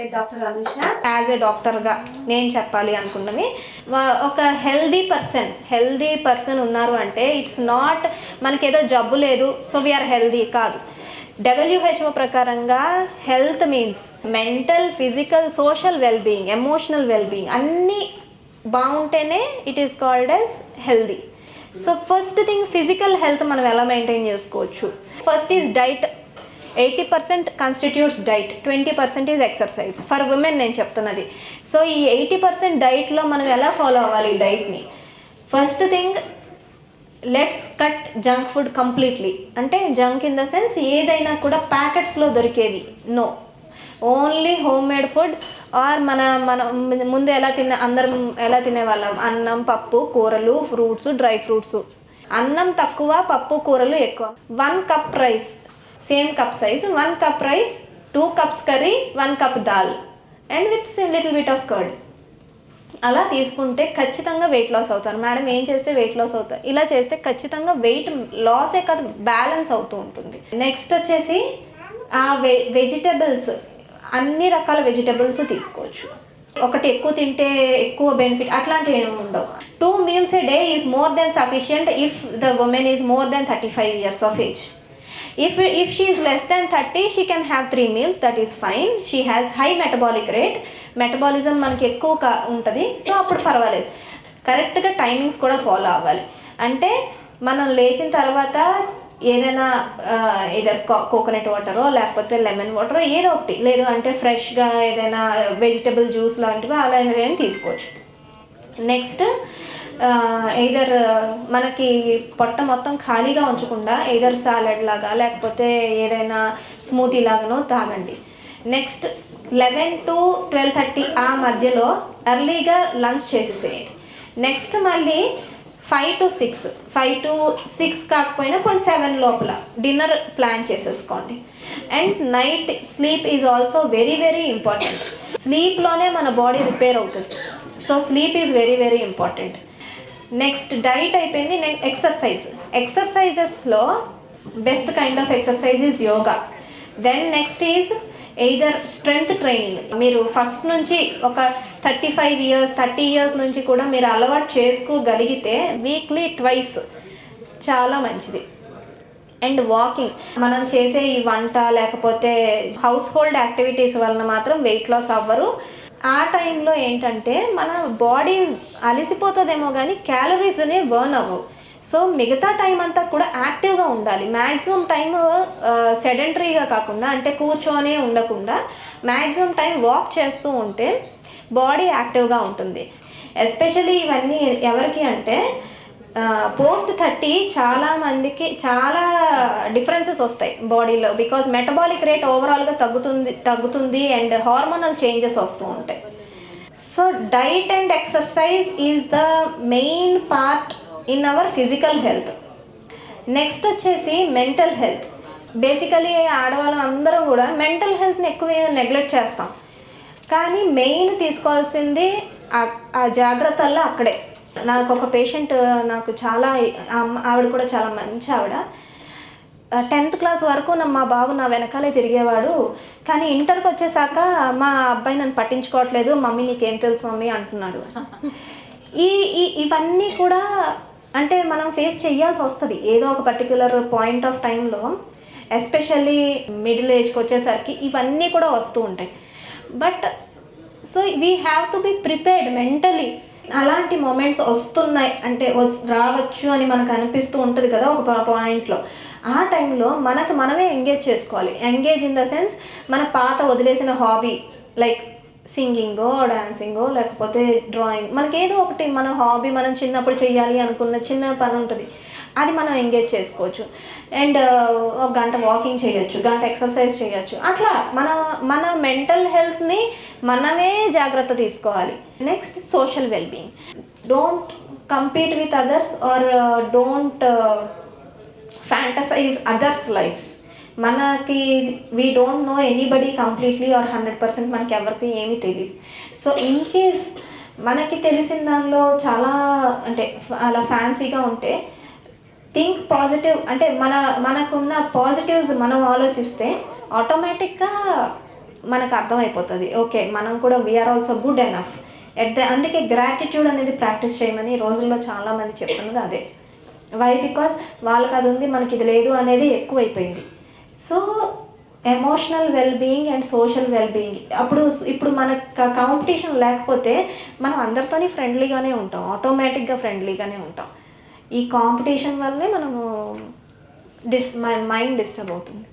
పేరు doctor Anusha. As a డాక్టర్గా నేను చెప్పాలి అనుకున్నవి. ఒక హెల్దీ పర్సన్ హెల్దీ పర్సన్ ఉన్నారు అంటే ఇట్స్ నాట్ మనకేదో జబ్బు లేదు సో వీఆర్ హెల్దీ కాదు. డబ్ల్యూహెచ్ఓ ప్రకారంగా health means mental physical social wellbeing emotional wellbeing అన్నీ బాగుంటేనే it is called as healthy so first thing physical health మనం ఎలా మెయింటైన్ చేసుకోవచ్చు? First is diet eighty percent constitutes diet twenty percent is exercise for women నేను చెప్తున్నది. So ఈ eighty percent డైట్లో మనం ఎలా ఫాలో అవ్వాలి డైట్ని first thing let's cut junk food completely అంటే జంక్ ఇన్ ద సెన్స్ ఏదైనా కూడా ప్యాకెట్స్లో దొరికేవి no only homemade food or మన మన ముందు ఎలా తిన్న అందరం ఎలా తినేవాళ్ళం? అన్నం పప్పు కూరలు ఫ్రూట్స్ డ్రై ఫ్రూట్స్ అన్నం తక్కువ పప్పు కూరలు ఎక్కువ. One cup rice same cup size one cup rice two cups curry one cup dal and with little bit of curd అలా తీసుకుంటే ఖచ్చితంగా వెయిట్ లాస్ అవుతారు. మేడం ఏం చేస్తే వెయిట్ లాస్ అవుతారు ఇలా చేస్తే ఖచ్చితంగా వెయిట్ లాసే కాదు బ్యాలెన్స్ అవుతూ ఉంటుంది. నెక్స్ట్ వచ్చేసి ఆ వె వెజిటబుల్స్ అన్ని రకాల వెజిటబుల్స్ తీసుకోవచ్చు. ఒకటి ఎక్కువ తింటే ఎక్కువ బెనిఫిట్ అట్లాంటివి ఏమి ఉండవు. Two meals a day is more than sufficient if the woman is more than thirty five years of age if if she is less than 30 she can have three meals that is fine. She has high metabolic rate. Metabolism మనకి ఎక్కువ ఉంటుంది so అప్పుడు పర్వాలేదు. కరెక్ట్గా timings కూడా follow అవ్వాలి. అంటే మనం లేచిన తర్వాత ఏదైనా ఏదైనా కోకోనట్ వాటరో లేకపోతే లెమన్ వాటరో ఏదో ఒకటి. లేదు అంటే ఫ్రెష్గా ఏదైనా వెజిటబుల్ జ్యూస్ లాంటివి అలాంటివి ఏమి తీసుకోవచ్చు. నెక్స్ట్ ఎయిదర్ మనకి పొట్ట మొత్తం ఖాళీగా ఉంచకుండా ఎయిదర్ సాలడ్ లాగా లేకపోతే ఏదైనా స్మూతీ లాగానో తాగండి. Next eleven to twelve thirty ఆ మధ్యలో ఎర్లీగా లంచ్ చేసేసేయండి. నెక్స్ట్ మళ్ళీ five to six five to six కాకపోయినా కొంచెం సెవెన్ లోపల డిన్నర్ ప్లాన్ చేసేసుకోండి. And night sleep is also very very important స్లీప్లోనే మన బాడీ రిపేర్ అవుతుంది. So sleep is very very important next diet అయిపోయింది. Next exercise ఎక్సర్సైజెస్లో best kind of exercise is yoga then next is either strength training మీరు first నుంచి ఒక thirty five years thirty years నుంచి కూడా మీరు అలవాటు చేసుకోగలిగితే వీక్లీ ట్వైస్ చాలా మంచిది. అండ్ వాకింగ్ మనం చేసే ఈ వంట లేకపోతే హౌస్ హోల్డ్ యాక్టివిటీస్ వలన మాత్రం వెయిట్ లాస్ అవ్వరు. ఆ టైంలో ఏంటంటే మన బాడీ అలసిపోతుందేమో కానీ క్యాలరీస్ అనేవి బర్న్ అవ్వవు. సో మిగతా టైం అంతా కూడా యాక్టివ్గా ఉండాలి. మ్యాక్సిమం టైం సెడెంటరీగా కాకుండా అంటే కూర్చొనే ఉండకుండా మ్యాక్సిమం టైం వాక్ చేస్తూ ఉంటే బాడీ యాక్టివ్గా ఉంటుంది. ఎస్పెషలీ ఇవన్నీ ఎవరికి అంటే పోస్ట్ థర్టీ చాలా మందికి చాలా డిఫరెన్సెస్ వస్తాయి బాడీలో బికాస్ మెటబాలిక్ రేట్ ఓవరాల్గా తగ్గుతుంది తగ్గుతుంది అండ్ హార్మోనల్ చేంజెస్ వస్తూ ఉంటాయి. So diet and exercise is the main part in our physical health next వచ్చేసి మెంటల్ హెల్త్ బేసికలీ ఆడవాళ్ళం అందరం కూడా మెంటల్ హెల్త్ని ఎక్కువ నెగ్లెక్ట్ చేస్తాం. కానీ మెయిన్ తీసుకోవాల్సింది ఆ జాగ్రత్తల్లో అక్కడే. నాకు ఒక పేషెంట్ నాకు చాలా ఆవిడ కూడా చాలా మంచి ఆవిడ. టెన్త్ క్లాస్ వరకు నా మా బాబు నా వెనకాలే తిరిగేవాడు. కానీ ఇంటర్కి వచ్చేసాక మా అబ్బాయి నన్ను పట్టించుకోవట్లేదు మమ్మీ నీకేం తెలుసు మమ్మీ అంటున్నాడు. ఈ ఈ- ఇవన్నీ కూడా అంటే మనం ఫేస్ చేయాల్సి వస్తుంది. ఏదో ఒక పర్టికులర్ పాయింట్ ఆఫ్ టైంలో ఎస్పెషల్లీ మిడిల్ ఏజ్కి వచ్చేసరికి ఇవన్నీ కూడా వస్తూ ఉంటాయి. But so we have to be prepared mentally అలాంటి మూమెంట్స్ వస్తున్నాయి. అంటే వ- రావచ్చు అని మనకు అనిపిస్తూ ఉంటుంది కదా ఒక పా- పాయింట్లో ఆ టైంలో మనకు మనమే ఎంగేజ్ చేసుకోవాలి. ఎంగేజ్ ఇన్ ద సెన్స్ మన పాత వదిలేసిన హాబీ లైక్ సింగింగో డాన్సింగో లేకపోతే డ్రాయింగ్ మనకి ఏదో ఒకటి మన హాబీ మనం చిన్నప్పుడు చేయాలి అనుకున్న చిన్న పని ఉంటుంది. అది మనం ఎంగేజ్ చేసుకోవచ్చు. అండ్ uh, ఒక గంట వాకింగ్ చేయొచ్చు గంట ఎక్సర్సైజ్ చేయొచ్చు. అట్లా మన మన మెంటల్ హెల్త్ని మనమే జాగ్రత్త తీసుకోవాలి. Next social wellbeing don't compete with others or don't fantasize others lives మనకి we don't know anybody completely or hundred percent మనకి ఎవరికి ఏమీ తెలియదు సో ఇన్ కేస్ మనకి తెలిసిన దానిలో చాలా అంటే అలా ఫ్యాన్సీగా ఉంటే థింక్ పాజిటివ్ అంటే మన మనకున్న పాజిటివ్స్ మనం ఆలోచిస్తే ఆటోమేటిక్గా మనకు అర్థమైపోతుంది. ఓకే మనం కూడా we're also good enough at the అందుకే గ్రాటిట్యూడ్ అనేది ప్రాక్టీస్ చేయమని రోజుల్లో చాలామంది చెప్తున్నది అదే. వై బికాస్ వాళ్ళకి అది ఉంది మనకి ఇది లేదు అనేది ఎక్కువైపోయింది. So emotional wellbeing and social wellbeing అప్పుడు ఇప్పుడు మన కాంపిటీషన్ లేకపోతే మనం అందరితోని ఫ్రెండ్లీగానే ఉంటాం. ఆటోమేటిక్గా ఫ్రెండ్లీగానే ఉంటాం. ఈ కాంపిటీషన్ వల్లే మనము డిస్ మైండ్ డిస్టర్బ్ అవుతుంది.